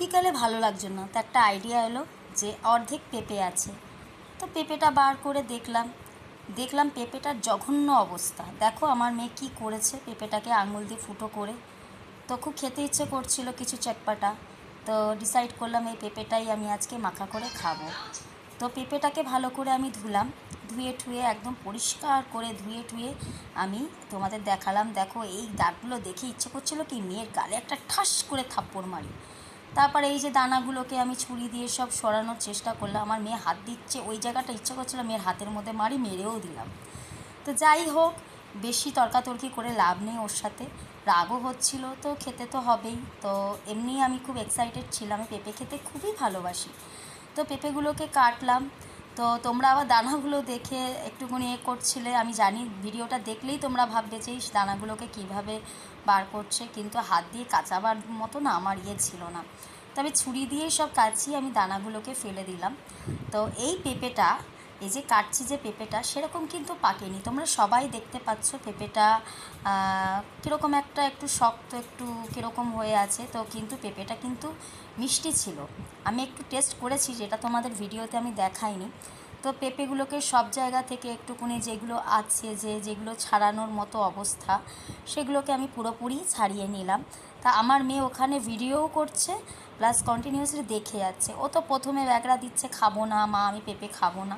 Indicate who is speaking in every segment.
Speaker 1: বিকালে ভালো লাগছে না। তো একটা আইডিয়া এলো যে অর্ধেক পেঁপে আছে। তো পেঁপেটা বার করে দেখলাম। দেখলাম পেঁপেটার জঘন্য অবস্থা। দেখো আমার মেয়ে কী করেছে পেঁপেটাকে আঙুল দিয়ে ফুটো করে। তো খুব খেতে ইচ্ছে করছিল কিছু চটপাটা তো ডিসাইড করলাম এই পেঁপেটাই আমি আজকে মাখা করে খাব। তো পেঁপেটাকে ভালো করে আমি ধুলাম। ধুয়ে ঠুয়ে একদম পরিষ্কার করে ধুয়ে ঠুয়ে আমি তোমাদের দেখালাম। দেখো এই দাগগুলো দেখে ইচ্ছে করছিল কি মেয়ের গালে একটা ঠাস করে থাপ্পড় মারি। তারপরে এই যে দানাগুলোকে আমি ছুরি দিয়ে সব সরানোর চেষ্টা করলাম। আমার মেয়ে হাত দিচ্ছে, ওই জায়গাটা ইচ্ছে করছিল মেয়ের হাতের মধ্যে মারি, মেরেও দিলাম। তো যাই হোক, বেশি তর্কাতর্কি করে লাভ নেই ওর সাথে। রাগও হচ্ছিল, তো খেতে তো হবেই। তো এমনি আমি খুব এক্সাইটেড ছিলাম, পেঁপে খেতে খুবই ভালোবাসি। তো পেঁপেগুলোকে কাটলাম। তো তোমরা আবার দানাগুলো দেখে একটুখানি এ করছিলে, আমি জানি ভিডিওটা দেখলেই তোমরা ভাববে যে দানাগুলোকে কীভাবে বার করছে, কিন্তু হাত দিয়ে কাঁচাবার মতো না, আমার ইয়ে ছিল না। তবে ছুরি দিয়ে সব কাছি আমি দানাগুলোকে ফেলে দিলাম। তো এই পেঁপেটা এই যে কাটছি যে পেঁপেটা, সেরকম কিন্তু পাকেনি। তোমরা সবাই দেখতে পাচ্ছ পেঁপেটা কীরকম একটা একটু শক্ত, একটু কীরকম হয়ে আছে। তো কিন্তু পেঁপেটা কিন্তু মিষ্টি ছিল। আমি একটু টেস্ট করেছি, যেটা তোমাদের ভিডিওতে আমি দেখাইনি। তো পেঁপেগুলোকে সব জায়গা থেকে একটুকুনি যেগুলো আছে, যে যেগুলো ছাড়ানোর মতো অবস্থা, সেগুলোকে আমি পুরোপুরি ছাড়িয়ে নিলাম। তা আমার মেয়ে ওখানে ভিডিওও করছে প্লাস কন্টিনিউয়াসলি দেখে যাচ্ছে। ও তো প্রথমে ব্যাগরা দিচ্ছে, খাব না মা, আমি পেঁপে খাব না।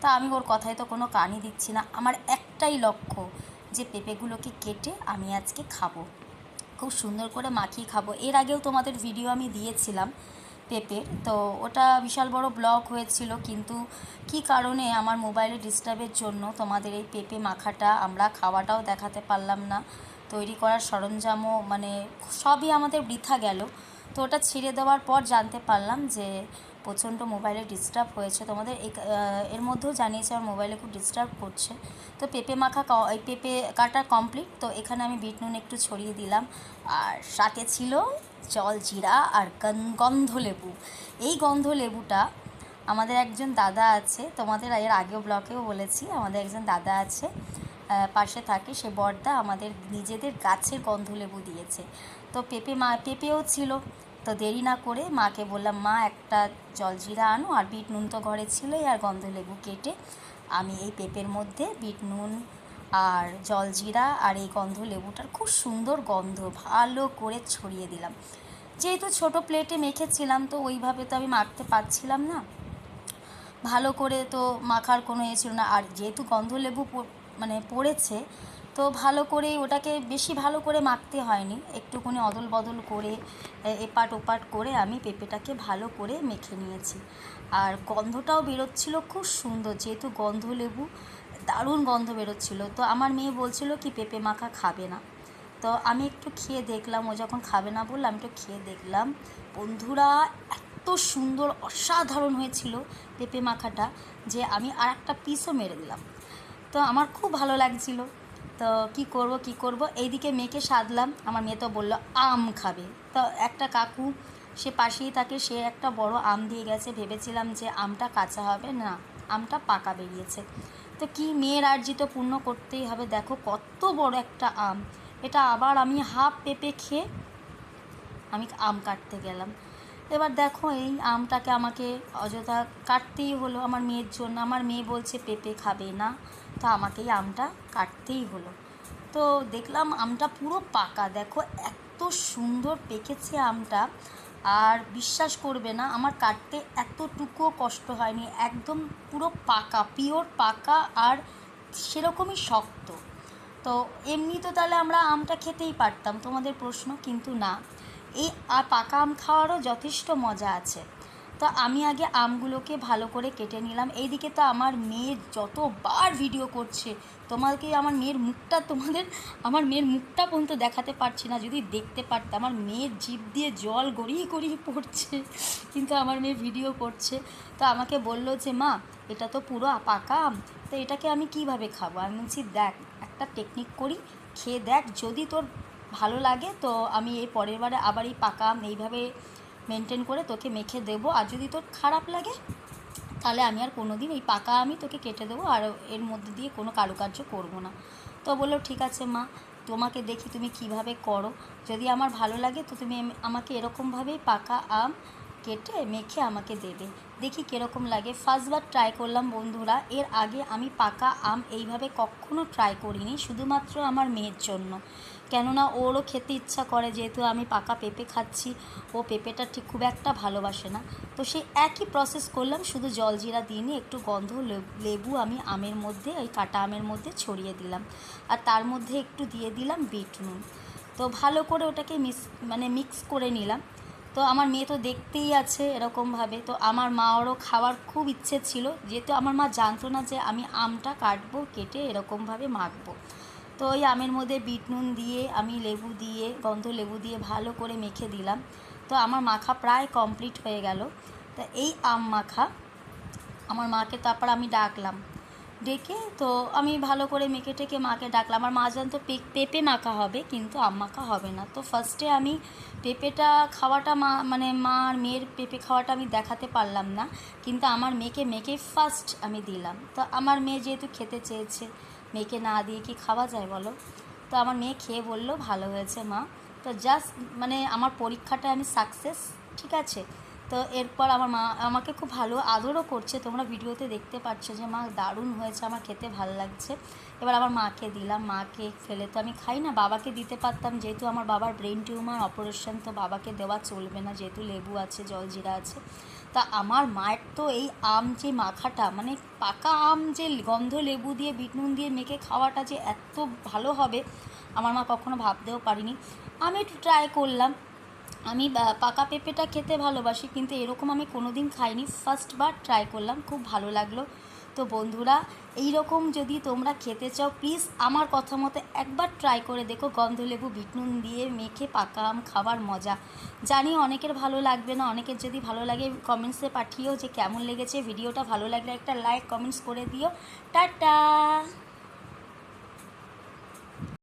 Speaker 1: তা আমি ওর কথায় তো কোনো কানই দিচ্ছি না। আমার একটাই লক্ষ্য, যে পেঁপেগুলোকে কেটে আমি আজকে খাব। খুব সুন্দর করে মাখিয়ে খাব। এর আগেও তোমাদের ভিডিও আমি দিয়েছিলাম পেঁপের। তো ওটা বিশাল বড় ব্লক হয়েছিল, কিন্তু কি কারণে আমার মোবাইলে ডিস্টার্বের জন্য তোমাদের এই পেঁপে মাখাটা আমরা খাওয়াটাও দেখাতে পারলাম না। তৈরি করার সরঞ্জামও মানে সবই আমাদের বৃথা গেল। তো ওটা ছিঁড়ে দেওয়ার পর জানতে পারলাম যে প্রচণ্ড মোবাইলে ডিস্টার্ব হয়েছে। তোমাদের এর মধ্যেও জানিয়েছে আমার মোবাইলে খুব ডিস্টার্ব করছে। তো পেঁপে মাখা এই পেঁপে কাটা কমপ্লিট তো এখানে আমি বিট নুন একটু ছড়িয়ে দিলাম। আর সাথে ছিল জল জিরা আর গন- গন্ধ লেবু এই গন্ধ লেবুটা আমাদের একজন দাদা আছে, তোমাদের এর আগেও ব্লকেও বলেছি, আমাদের একজন দাদা আছে। পাশে থাকে সে বর্দা আমাদের নিজেদের গাছের গন্ধ লেবু দিয়েছে। তো পেঁপে মা, পেঁপেও ছিল। তো দেরি না করে মাকে বললাম, মা, একটা জলজিরা আনো আর বিট নুন তো ঘরে ছিলই আর গন্ধ লেবু কেটে আমি এই পেঁপের মধ্যে বিট নুন আর জলজিরা আর এই গন্ধ লেবুটার খুব সুন্দর গন্ধ ভালো করে ছড়িয়ে দিলাম। যেহেতু ছোট প্লেটে মেখেছিলাম, তো ওইভাবে তো আমি মাখতে পারছিলাম না। ভালো করে তো মাখার কোনো এ ছিল না। আর যেহেতু গন্ধলেবু প- মানে পড়েছে, তো ভালো করে ওটাকে বেশি ভালো করে মাখতে হয়নি। একটুখানি অদল বদল করে এপাট ওপাট করে আমি পেঁপেটাকে ভালো করে মেখে নিয়েছি। আর গন্ধটাও বেরোচ্ছিল খুব সুন্দর, যেহেতু গন্ধ লেবু দারুণ গন্ধ বেরোচ্ছিল। তো আমার মেয়ে বলছিল কি, পেঁপে মাখা খাবে না। তো আমি একটু খেয়ে দেখলাম, ও যখন খাবে না বললাম আমি একটু খেয়ে দেখলাম, বন্ধুরা এত সুন্দর, অসাধারণ হয়েছিল পেঁপে মাখাটা যে আমি আর একটা পিসও মেরে দিলাম। তো আমার খুব ভালো লাগছিল। তো কি করব কি করব? এইদিকে মেয়েকে সাধলাম। আমার মেয়ে তো বলল, আম খাবে। তো একটা কাকু, সে পাশেই থাকে, সে একটা বড় আম দিয়ে গেছে। ভেবেছিলাম যে আমটা কাঁচা হবে না, আমটা পাকা বেরিয়েছে। তো কি মেয়ের আর্জি তো পূর্ণ করতেই হবে। দেখো কত বড় একটা আম। এটা আবার আমি হাফ পেঁপে খেয়ে আমি আম কাটতে গেলাম। এবার দেখো এই আমটাকে আমাকে অযথা কাটতেই হলো। আমার মেয়ের জন্য, আমার মেয়ে বলছে, পেঁপে খাবে না। তো আমাকে এই আমটা কাটতেই হলো। তো দেখলাম আমটা পুরো পাকা। দেখো, এত সুন্দর পেকেছে আমটা। আর বিশ্বাস করবে না, আমার কাটতে এতটুকুও কষ্ট হয়নি। একদম পুরো পাকা, পিওর পাকা আর সেরকমই শক্ত। তো এমনি তো তাহলে আমরা আমটা খেতেই পারতাম, তোমাদের প্রশ্ন? কিন্তু না। এই আর পাকা আম খাওয়ারও যথেষ্ট মজা আছে। তো আমি আগে আমগুলোকে ভালো করে কেটে নিলাম। এইদিকে তো আমার মেয়ে যতবার ভিডিও করছে, তোমাকে আমার মেয়ের মুখটা তোমাদের, আমার মেয়ের মুখটা পর্যন্ত দেখাতে পারছি না। যদি দেখতে পারতে, আমার মেয়ের জিভ দিয়ে জল গড়িয়ে গড়িয়ে পড়ছে, কিন্তু আমার মেয়ে ভিডিও করছে। তো আমাকে বলল যে, মা, এটা তো পুরো পাকা আম, তো এটাকে আমি কীভাবে খাব? আমি বলছি, দেখ, একটা টেকনিক করি, খেয়ে দেখ, যদি তোর ভালো লাগে, তো আমি এই পরের বারে আবার এই পাকা এইভাবে মেনটেন করে তোকে মেখে দেব। আর যদি তোর খারাপ লাগে, তাহলে আমি আর কোনো দিন এই পাকা আমি তোকে কেটে দেবো, আর এর মধ্যে দিয়ে কোনো কারুকার্য করব না। তো বলল, ঠিক আছে মা, তোমাকে দেখি তুমি কীভাবে করো। যদি আমার ভালো লাগে, তো তুমি আমাকে এরকমভাবেই পাকা আম কেটে মেখে আমাকে দেবে দেখি কীরকম লাগে। ফার্স্টবার ট্রাই করলাম বন্ধুরা। এর আগে আমি পাকা আম এইভাবে কখনো ট্রাই করিনি, শুধুমাত্র আমার মেয়ের জন্য। কেননা ওরও খেতে ইচ্ছা করে, যেহেতু আমি পাকা পেঁপে খাচ্ছি, ও পেঁপেটা ঠিক খুব একটা ভালোবাসে না। তো সেই একই প্রসেস করলাম, শুধু জলজিরা দিয়ে একটু গন্ধ লেবু- আমি আমের মধ্যে, ওই কাটা আমের মধ্যে ছড়িয়ে দিলাম। আর তার মধ্যে একটু দিয়ে দিলাম বিট নুন তো ভালো করে ওটাকে মিক্স মানে মিক্স করে নিলাম। তো আমার মেয়ে তো দেখতেই আছে এরকমভাবে। তো আমার মা মাওরও খাওয়ার খুব ইচ্ছে ছিল, যেহেতু আমার মা জানতো না যে আমি আমটা কাটবো, কেটে এরকমভাবে মাখবো। তো ওই আমের মধ্যে বিট নুন দিয়ে, আমি লেবু দিয়ে, গন্ধ লেবু দিয়ে ভালো করে মেখে দিলাম। তো আমার মাখা প্রায় কমপ্লিট হয়ে গেল। তা এই আম মাখা, আমার মাকে তারপর আমি ডাকলাম। ডেকে, তো আমি ভালো করে মেখে টেকে মাকে ডাকলাম। আমার মা জানতো পেঁপে মাখা হবে, কিন্তু আম মাখা হবে না। তো ফার্স্টে আমি পেঁপেটা খাওয়াটা মা মানে মা আর মেয়ের পেঁপে খাওয়াটা আমি দেখাতে পারলাম না, কিন্তু আমার মেয়েকে মেখে ফার্স্ট আমি দিলাম। তো আমার মেয়ে যেহেতু খেতে চেয়েছে, মেয়েকে না দিয়ে কি খাওয়া যায় বলো? তো আমার মেয়ে খেয়ে বলল, ভালো হয়েছে মা। তো জাস্ট মানে আমার পরীক্ষাটা আমি সাকসেস ঠিক আছে? তো এরপর আমার মা আমাকে খুব ভালো আদরও করছে। তোমরা ভিডিওতে দেখতে পাচ্ছ যে মা দারুণ হয়েছে, আমার খেতে ভালো লাগছে। এবার আমার মাকে দিলাম, মাকে ফেলে তো আমি খাই না, বাবাকে দিতে পারতাম। যেহেতু আমার বাবার ব্রেন টিউমার অপারেশন, তো বাবাকে দেওয়া চলবে না, যেহেতু লেবু আছে জলজিরা আছে। তা আমার মায়ের তো এই আম যে মাখাটা মানে পাকা আম যে গন্ধ লেবু দিয়ে, বিট নুন দিয়ে মেখে খাওয়াটা যে এত ভালো হবে, আমার মা কখনো ভাবতেও পারিনি। আমি একটু ট্রাই করলাম। আমি পাকা পেঁপেটা খেতে ভালোবাসি, কিন্তু এরকম আমি কোনো দিন খাইনি ফার্স্টবার ট্রাই করলাম, খুব ভালো লাগল। তো বন্ধুরা এই রকম যদি তোমরা খেতে চাও প্লিজ আমার কথা মতো একবার ট্রাই করে দেখো। গন্ধলেবু, বিটনুন দিয়ে মেখে পাকা আম খাবার মজা। জানি অনেকের ভালো লাগবে না, অনেকের যদি ভালো লাগে কমেন্টসে পাঠিও যে কেমন লেগেছে। ভিডিওটা ভালো লাগলে একটা লাইক কমেন্টস করে দিও। টাটা!